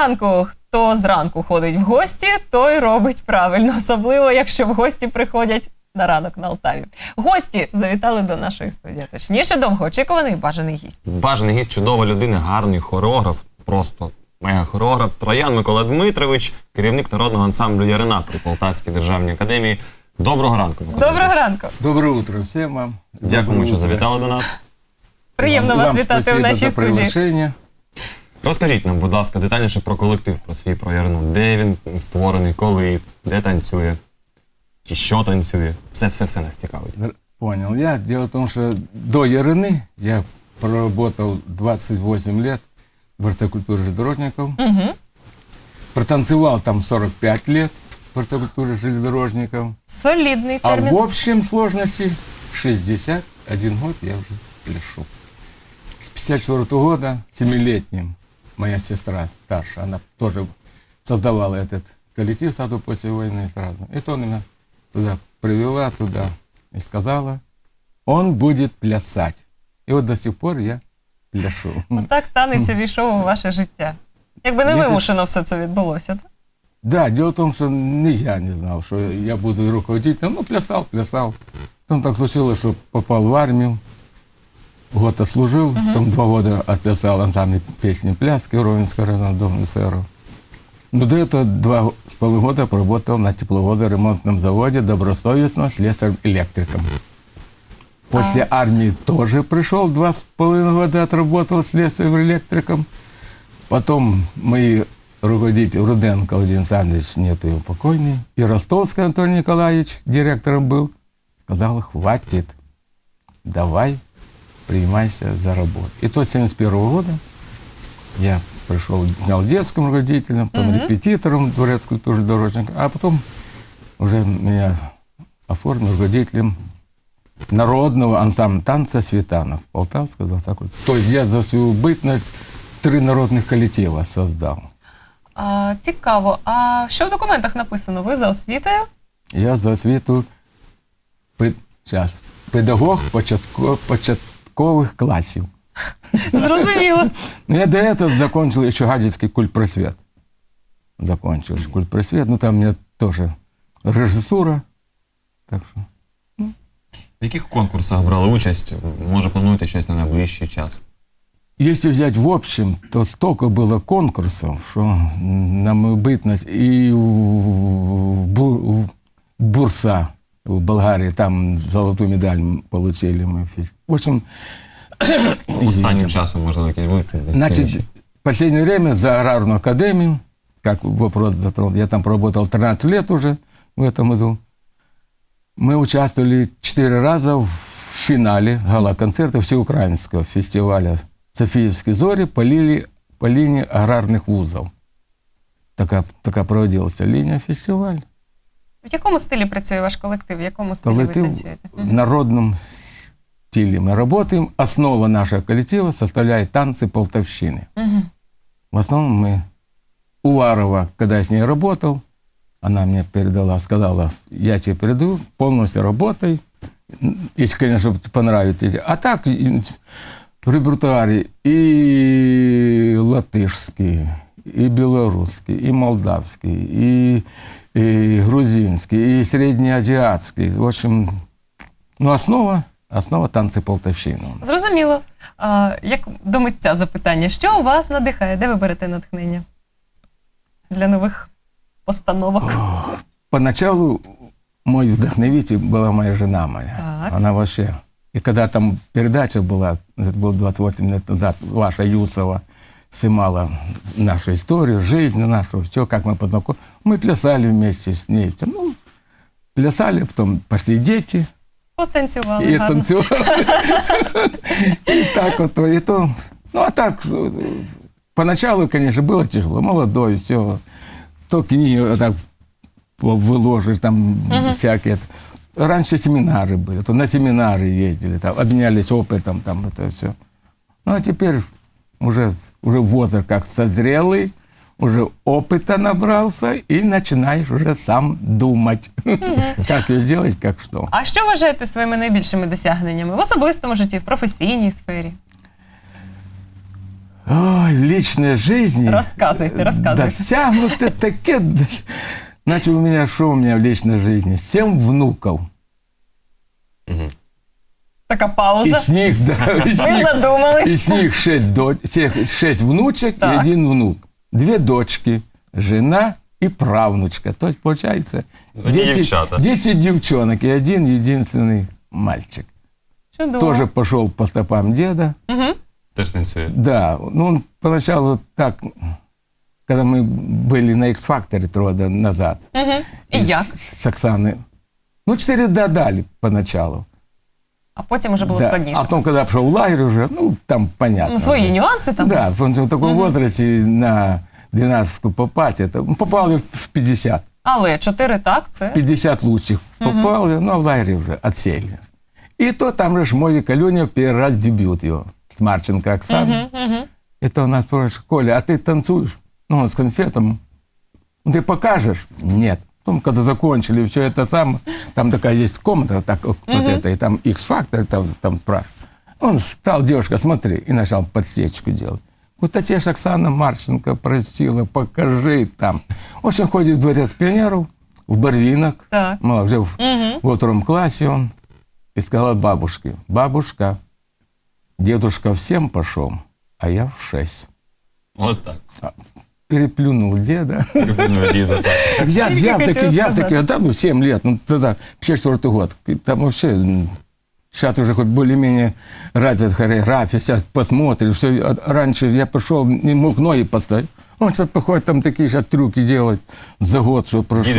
ранку! Хто зранку ходить в гості, той робить правильно, особливо якщо в гості приходять на ранок на Алтаві. Гості завітали до нашої студії. Точніше, довгоочікуваний бажаний гість. Бажаний гість, чудова людина, гарний хореограф, просто мега хореограф. Троян Микола Дмитрович, керівник народного ансамблю Ярина при Полтавській державній академії. Доброго ранку. Микола Доброго Дмитрович. ранку! Доброе утро всем вам. Дякуємо, що завітали до нас. Приємно Вам вас вітати у нашій за студії. приглашение. Розкажіть нам, будь ласка, детальніше про колектив, про свій про Ярину. Де він створений, коли, де танцює, чи що танцює. Все, все, все нас цікавить. Р- Понял. Я дело в том, что до Ярыны я проработал 28 лет в Дворце культуры железнодорожников. Угу. Протанцевал там 45 лет в Дворце культуры железнодорожников. Солідний А термін. в общем сложности 61 год я уже пляшу. С 54 года, семилетним, моя сестра старшая, она тоже создавала этот коллектив сразу после войны сразу. И то она меня туда привела, туда, и сказала, он будет плясать. И вот до сих пор я пляшу. Так танець увійшов у ваше життя. Якби не вимушено все це відбулося. так? Да, дело в том, что не я не знал, что я буду руководителем. Ну, плясал, плясал. Потом так случилось, что попал в армию. Год отслужил, потом два года отплясал ансамбль песни пляски Ровенского районного дома СССР. Но до этого два с половиной года проработал на тепловозоремонтном заводе добросовестно слесарем-электриком. После армии тоже пришел, два с половиной года отработал слесарем-электриком. Потом мои руководитель Руденко Владимир Александрович, нет его покойный, и Ростовский Анатолий Николаевич директором был, сказал, хватит, давай, принимайся за работу. И то с 71 года я пришел, снял детским руководителем, потом репетитором Дворец культуры дорожника, а потом уже меня оформил руководителем народного ансамбля танца «Светанов» Полтавского 20 То есть я за свою бытность три народных коллектива создал. А, цікаво. А що в документах написано? Ви за освітою? Я за освіту пе- щас, педагог початко, початкових класів. Зрозуміло. Ну, я до этого закончил еще Гадяцкий культпросвет. Закончил еще культпросвет. Ну, там у меня тоже режиссура. Так что В яких конкурсах брали участь? Може, плануєте щось на найближчий час? Если взять в общем, то столько было конкурсов, что на мою бытность и в, Бу- в Бурса в Болгарии, там золотую медаль получили мы. В общем, Останнім часом, можливо, якісь? Значит, в последнее время за аграрную академию, как вопрос затронул, я там проработал 13 лет уже в этом году. Мы участвовали четыре раза в финале гала-концерта всеукраинского фестиваля «Софиевские зори» по, лили- по линии аграрных вузов. Такая, такая проводилась линия фестиваля. В якому стилі працює ваш колектив? В якому стилі ви Коллектив танцюєте? в народном стиле мы работаем. Основа нашего коллектива составляет танцы полтавщины. Мгм. В основном мы Уварова, когда я с ней работал, она мне передала, сказала, я тебе передаю, полностью работай, если, конечно, понравится. А так и в репертуаре и латышский, и белорусский, и молдавский, и, и грузинский, и среднеазиатский. В общем, ну, основа, основа танцы полтавщины. Зрозуміло. А, як до митця запитання, що вас надихає? Де ви берете натхнення для нових постановок? Поначалу мой вдохновитель была моя жена моя. Так. Она вообще... И когда там передача была, это было 28 лет назад, ваша Юсова снимала нашу историю, жизнь нашу, все, как мы познакомились. Мы плясали вместе с ней. Ну, плясали, потом пошли дети, Потанцювали. и танцевали. И так вот, и то... Ну, а так, поначалу, конечно, было тяжело. Молодой, все. То книги так выложишь, там всякие. Раньше семинары были, то на семинары ездили, там, обменялись опытом, там это все. Ну, а теперь уже, уже возраст как созрелый, уже опыта набрался, и начинаешь уже сам думать, как ее сделать, как что. А що вважаєте своїми найбільшими досягненнями в особистому житті, в професійній сфері? Ой, в личной жизни... Розказуйте, розказуйте. Достигнуто таке... Значит, у меня что у меня в личной жизни? Семь внуков. Такая пауза. І з них, да, і них, задумались. і них шесть, до, цих шесть внучек Так. і один внук. две дочки, жена и правнучка. То есть получается дівчата. десять девчонок и один единственный мальчик. Чудово. Тоже пошел по стопам деда. Теж. Да, ну он поначалу так, когда мы были на X Factor три года назад. И Из- як? С Оксаной. Ну, четыре додали поначалу. А потім уже було Да. складніше. А потом, когда пошел в лагерь уже, ну, там понятно. Ну, Свої уже. нюанси там. Да, потому что в таком возрасте на 12 попасть, это, ну, попал я в 50. Але чотири так, це 50 лучших попал, я, ну, а в лагере уже отсели. И то там же Шмозик Калюня первый раз дебют его с Марченко Оксаной. Это у нас спрашивает, Коля, а ты танцуешь? Ну, он с конфетом. Ну, ты покажешь? Нет. Потом, когда закончили все это самое, там такая есть комната, так, вот это, и там X-фактор, там, там спрашивает. Он стал, девушка, смотри, и начал подсечку делать. Вот а тебе Оксана Марченко просила, покажи там. В общем, ходит в дворец пионеров, в Барвинок, Так. ну, уже в, во втором классе он, и сказал бабушке, бабушка, дедушка всем пошел, а я в шесть. От так. Переплюнул деда. Любимого діда, так. Так я, я в таки, я в таки, а там ну, 7 лет, ну тогда 54 год. Там вообще, сейчас уже хоть более-менее развит хореография, сейчас посмотришь. Все, раньше я пошел, не мог ноги поставить. Он сейчас походит там такие сейчас трюки делать за год, что прошел.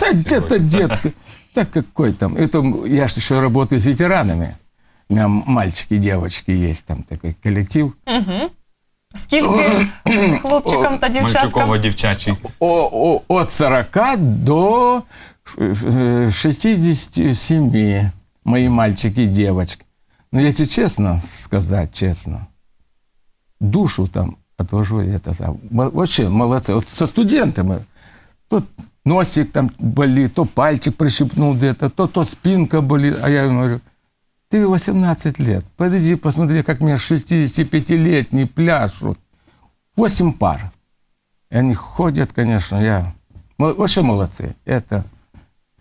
Да где-то детка. Так какой там. Это я же еще работаю с ветеранами. У меня мальчики и девочки есть, там такой коллектив. скільки хлопчикам та дівчаткам? Мальчуково дівчачий. О- о- от 40 до э, 67 мои мальчики и девочки. Но если честно сказать, честно, душу там отвожу я это сам. Мо- Вообще молодцы. Вот со студентами. То носик там болит, то пальчик прищипнул где-то, то, то спинка болит. А я им говорю, ты 18 лет, подойди, посмотри, как меня 65-летний пляшут. 8 пар. И они ходят, конечно, я... Мо- Вообще молодцы. Это...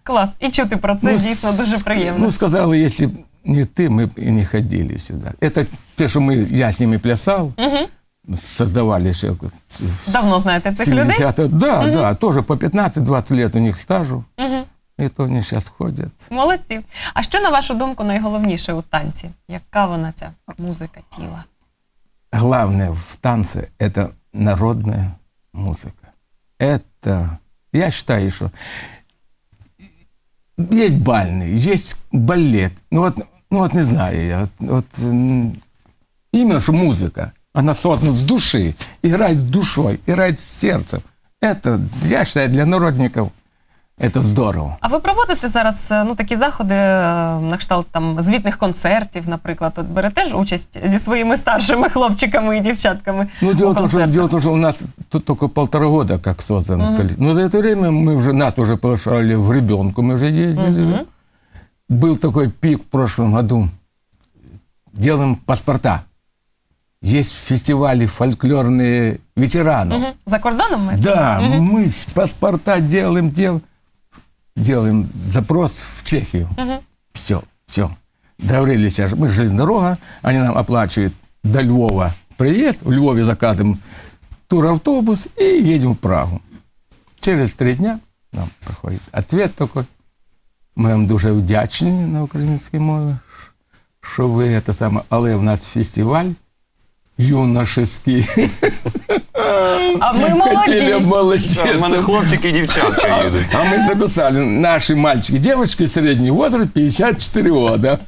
Клас. І чути про це ну, дійсно с- дуже приємно. Ну, сказала, если б не ты, мы бы и не ходили сюда. Это те, что мы, я с ними плясал, создавали еще Давно знаєте цих людей? 70 Да, да, тоже по 15-20 лет у них стажу. И то они сейчас ходят. Молодці. А що, на вашу думку, найголовніше у танці? Яка вона ця музика тіла? Главное в танце – это народная музыка. Это, я считаю, что есть бальный, есть балет. Ну вот, ну вот не знаю я, вот, вот, м, именно что музыка, она создана с души, играет душой, играет сердцем. Это, я считаю, для народников это здорово. А ви проводите зараз е, ну, такі заходи е, на кшталт там звітних концертів, наприклад, от берете ж участь зі своїми старшими хлопчиками і дівчатками Ну, у дело в, том, что, концертах? дело в том, что у нас тут только полтора года как создан коллектив. Но за это время мы уже, нас уже приглашали в ребенку, мы уже ездили. Был такой пик в прошлом году. Делаем паспорта. Есть фестивали фольклорные ветеранов. Мгм. За кордоном ми? Да, мы с паспорта делаем, делаем, делаем запрос в Чехию. Все, все. Договорились, сейчас, мы железная дорога, они нам оплачивают до Львова приезд, в Львове заказываем туравтобус и едем в Прагу. Через три дня нам приходит ответ такой. Ми вам дуже вдячні на українській мові, що ви це саме, але в нас фестиваль юношеский. А ми Хотели молоді. У мене хлопчики і дівчатка їдуть. А мы ж написали, наши мальчики, девочки, средний возраст 54 года.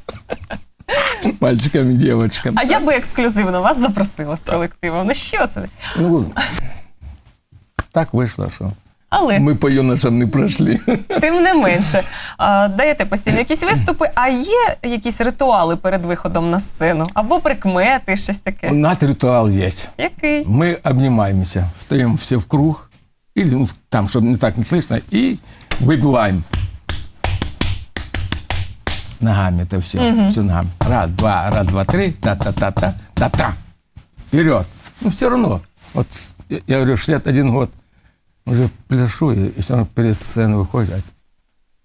Мальчикам и девочкам. А я би ексклюзивно вас запросила з колективом. Ну що це? Ну, так вийшло, что Але мы по юношам не прошли. тим не менше, а, даєте постійно якісь виступи, а є якісь ритуали перед виходом на сцену? Або прикмети, щось У таке. нас ритуал есть. Який? Мы обнимаемся, встаем все в круг, или ну, там, чтобы не так не слышно, и выбиваем. Ногами это все, все ногами. Раз, два, раз, два, три, та-та-та-та, та-та. Вперед. Ну, все равно. Вот я, я говорю, 61 год уже пляшу, и, все равно перед сценой выходишь, а,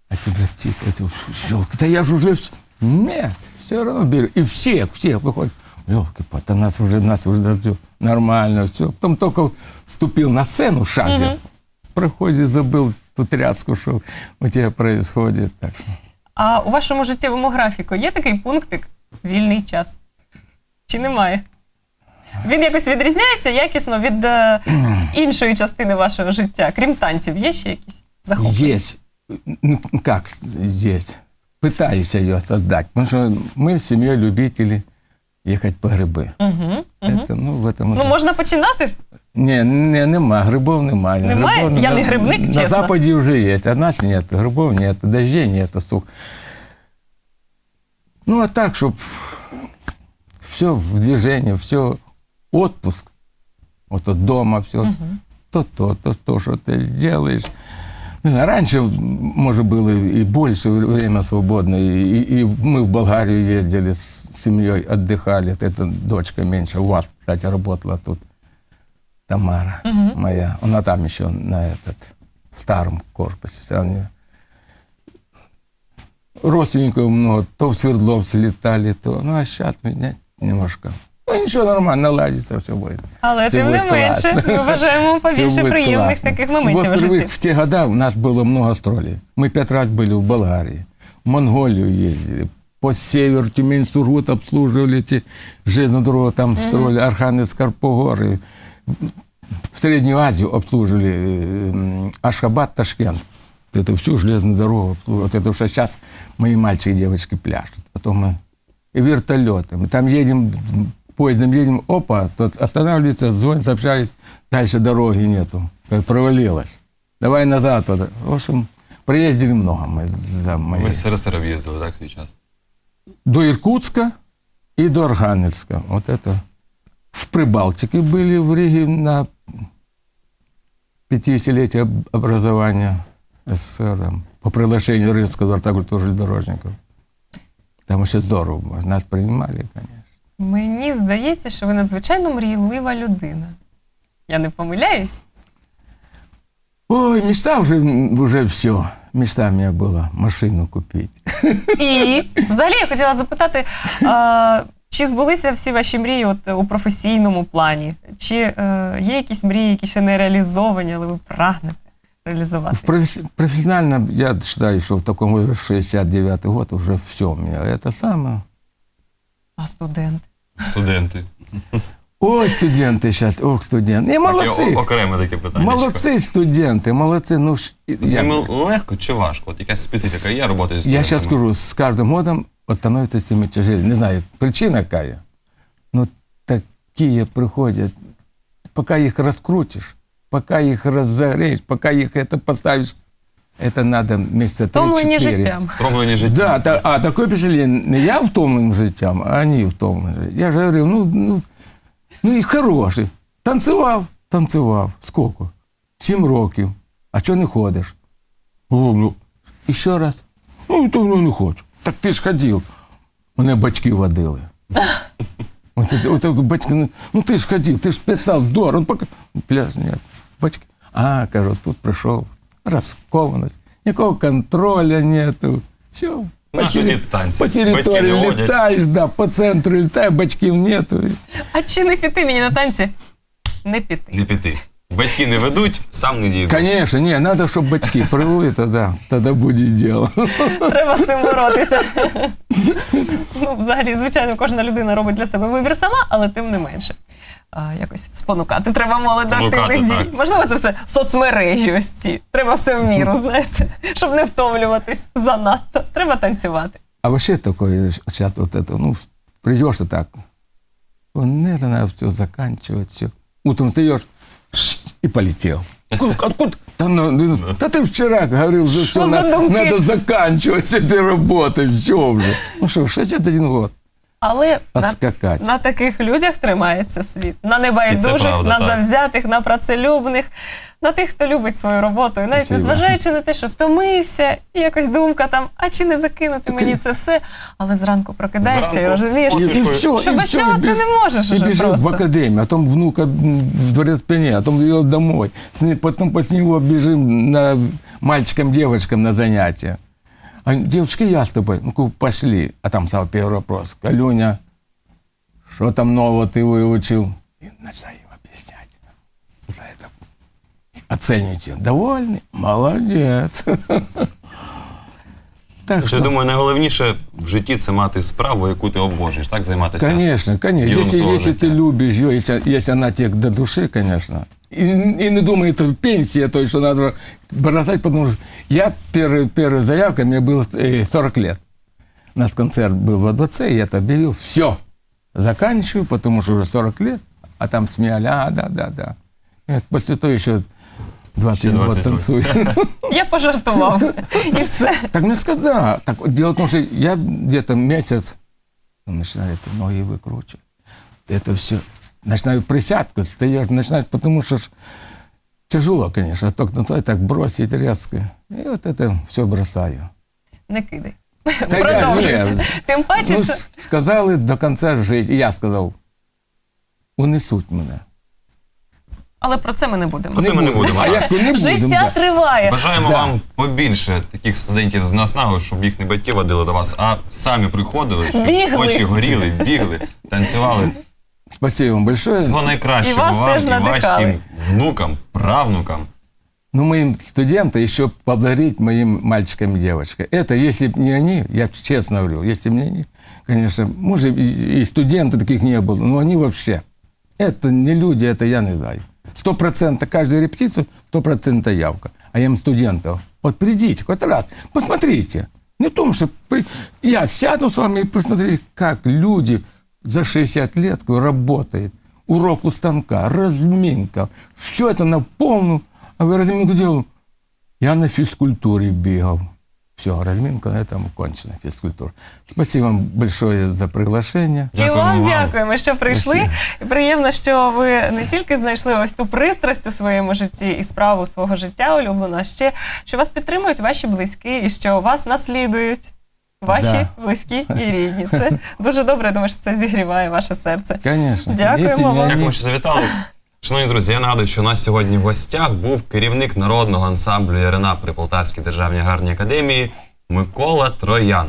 а тебе типа, эти, елки, да я же уже... вс- Нет, все равно беру. И все, все выходят. Елки, а нас уже, нас уже ждет. Нормально, все. Потом только ступил на сцену, шаг где проходит, забыл ту тряску, что у тебя происходит. Так что. А у вашому життєвому графіку є такий пунктик вільний час? Чи немає? Він якось відрізняється якісно від е, іншої частини вашого життя, крім танців, є ще якісь захоплення? Есть. Ну, как есть? Пытаюсь ее создать. Потому что мы с семьей любители ехать по гриби. Угу. Это, ну, в этом... Ну, можна починати ж. Ні, не, нема, грибов немає. Немає? Грибов Я на, не грибник, На чесно. Западі вже є, а нас нет, грибов нет, дождей нет, сух. Ну, а так, щоб все в движении, все отпуск, вот от дома все, то то, то то, что ты делаешь. Раньше, может, было и больше время свободное, и, и мы в Болгарию ездили с семьей, отдыхали. Это дочка меньше, у вас, кстати, работала тут. Тамара моя. Она там еще на этот в старом корпусе. Они- Родственников много, то в Свердловск летали, то. Ну, а сейчас меня немножко. Ну, ничего, нормально, наладится, все будет. Але Все тим не будет менше, классно. ми бажаємо Всё побільше будет приємних классно. таких моментів Вот в привык, житті. в те года у нас было много гастролей. Мы пять раз были в Болгарии, в Монголию ездили, по северу Тюмень, Сургут обслуживали эти железную дорогу, там строили Архангельск, Карпогоры. В Среднюю Азию обслуживали э, м, Ашхабад, Ташкент. Вот Это всю железную дорогу обслуживали. Вот это уже сейчас мои мальчики и девочки пляшут. Потом мы и вертолеты. Мы там едем, поездом едем, опа, тот останавливается, звонит, сообщает, дальше дороги нету, как провалилась. Давай назад. туда. В общем, проездили много мы за моей. Ви з СРСР об'їздили, так, свій час? До Иркутска и до Архангельска. Вот это. В Прибалтике были в Риге на 50-летие об- образования СССР. там, По приглашению Рижского дворца культуры железнодорожников. Там еще здорово было. Нас принимали, конечно. Мені здається, що ви надзвичайно мрійлива людина. Я не помиляюсь? Ой, мечта уже, уже все. Мечта меня была машину купить. І взагалі я хотіла запитати, а, чи збулися всі ваші мрії от, у професійному плані? Чи е, є якісь мрії, які ще не реалізовані, але ви прагнете реалізувати? В профессионально я считаю, что в таком возрасте 69 год уже все. Это самое. А студент? Студенти. Ой, студенты сейчас, ох, студенты. И Таке молодцы. о- окреме таке питання. Молодцы студенты, молодцы. Ну, ш- З я, ними легко чи важко? От якась специфіка є роботи з я студентами? сейчас скажу, с каждым годом вот становится с ними тяжелее. Не знаю, причина какая. Но такие приходят, пока их раскрутишь, пока их разогреешь, пока их это поставишь, это надо месяца Втомлені 3-4. життям. Втомлені життя. Да, та, а такое впечатление, не я втомленным життям, а они втомлены. Я же говорю, ну, ну, ну і хороший. Танцював, танцював. Скільки? Сім років. А чого не ходиш? О, ну, і ще раз. Ну, то ну, не хочу. Так ти ж ходив. Мене батьки водили. От, це- от, так батьки, ну, ну ти ж ходив, ти ж писав здорово. Ну, поки... Пляс, ні. Батьки. А, кажу, тут прийшов Розкованість, ніякого контроля нету. Все. А що ті танці? По Батьки не водять. літаєш, да, по центру літаєш, батьків нету. А чи не піти мені на танці? Не піти. Не піти. Батьки не ведуть, сам не дійду. Конечно, не, надо, чтобы батьки привели, тогда, тогда будет дело. Треба з цим боротися. ну, взагалі, звичайно, кожна людина робить для себе вибір сама, але тим не менше А, якось спонукати. Треба молодь до Спонукати, активних дій. так. Можливо, це все соцмережі ось ці. Треба все в міру, знаєте, щоб не втомлюватись занадто. Треба танцювати. А вообще такое, сейчас вот это, ну, придешь и так, вот это надо все заканчивать, все. Утром встаешь и полетел. Откуда? откуда? Да, ну, ну, да ты вчера говорил, что Что все, за надо, думки? надо заканчивать с этой работой, все уже. Ну что, 61 год. Але на, отскакать. на таких людях тримається світ. На І це небайдужих, правда, на так. завзятих, на працелюбних, на тих, хто любить свою роботу. І навіть Спасибо. незважаючи на те, що втомився, і якось думка там, а чи не закинути Так мені це все, але зранку прокидаєшся і Зранку розумієш, посмішкою. И, все, що и без все, цього ти не можеш И уже бежит просто. в академию, а потом внука м, в дворец пионера, а потом ее домой. С ней- Потом после него бежим на мальчикам, девочкам на занятия. А девушки, я с тобой. Ну, пошли. А там стал первый вопрос. Калюня, что там нового ты выучил? И начинаю им объяснять. За это оцените. Довольный? Молодец. Так Що, что, я думаю, найголовніше в житті це мати справу, яку ти обожнюєш, так займатися. Конечно, конечно. делом Если, своего если життя. ты любишь ее, если, если она тебе до души, конечно. И, и не думай, это пенсия, то есть, что надо бросать, потому что я первый, первая заявка, мне было э, 40 лет. У нас концерт был во дворце, и я это объявил, все, заканчиваю, потому что уже 40 лет, а там смеяли, а, да, да, да. И после того еще 20 Еще год 20 танцую. Я пожартував. І все. Так мне сказали, да. Так, дело в том, что я где-то месяц ну, начинаю это ноги выкручивать. Это все. Начинаю присядку, стоишь, начинаешь, потому что ж тяжело, конечно. Только так бросить резко. И вот это все бросаю. Не кидай. Та я- Продовжуй. ні. Тим паче, Ну, що с- сказали до конца жити. І я сказав, унесуть мене. але про це ми не будемо. Про це ми не будемо. А я ж кажу, не будемо. Життя да. триває. Бажаємо Да. вам побільше таких студентів з наснагою, щоб їх не батьки водили до вас, а самі приходили, щоб Бігли. очі горіли, бігли, танцювали. Спасибо вам большое. Всього І найкращого вас вам теж і надихали. вашим внукам, правнукам. Ну, моим студентам еще поблагодарить моим мальчикам и девочкам. Это, если бы не они, я честно говорю, если бы не они, конечно, может, и, и студентов таких не было, но они вообще. Это не люди, это я не знаю. Сто процентов каждую репетицию, сто процентов явка. А я им студентов, вот придите хоть раз, посмотрите. Не в том, что при- я сяду с вами и посмотрите, как люди за 60 лет работают. Урок у станка, разминка. Все это на полную. А вы разминку делал? Я на физкультуре бегал. Все, разминка на этом кончена, физкультура. Спасибо вам большое за приглашение. І вам Дякуємо вам. дякуємо, що прийшли. Спасибо. І приємно, що ви не тільки знайшли ось ту пристрасть у своєму житті і справу свого життя улюблену, а ще що вас підтримують ваші близькі і що вас наслідують. Ваші Да. близькі і рідні. Це дуже добре. Я думаю, що це зігріває ваше серце. Звісно. Дякуємо вам. Дякуємо, що завітали. Шановні друзі, я нагадую, що у нас сьогодні в гостях був керівник народного ансамблю Ярина при Полтавській державній аграрній академії Микола Троян.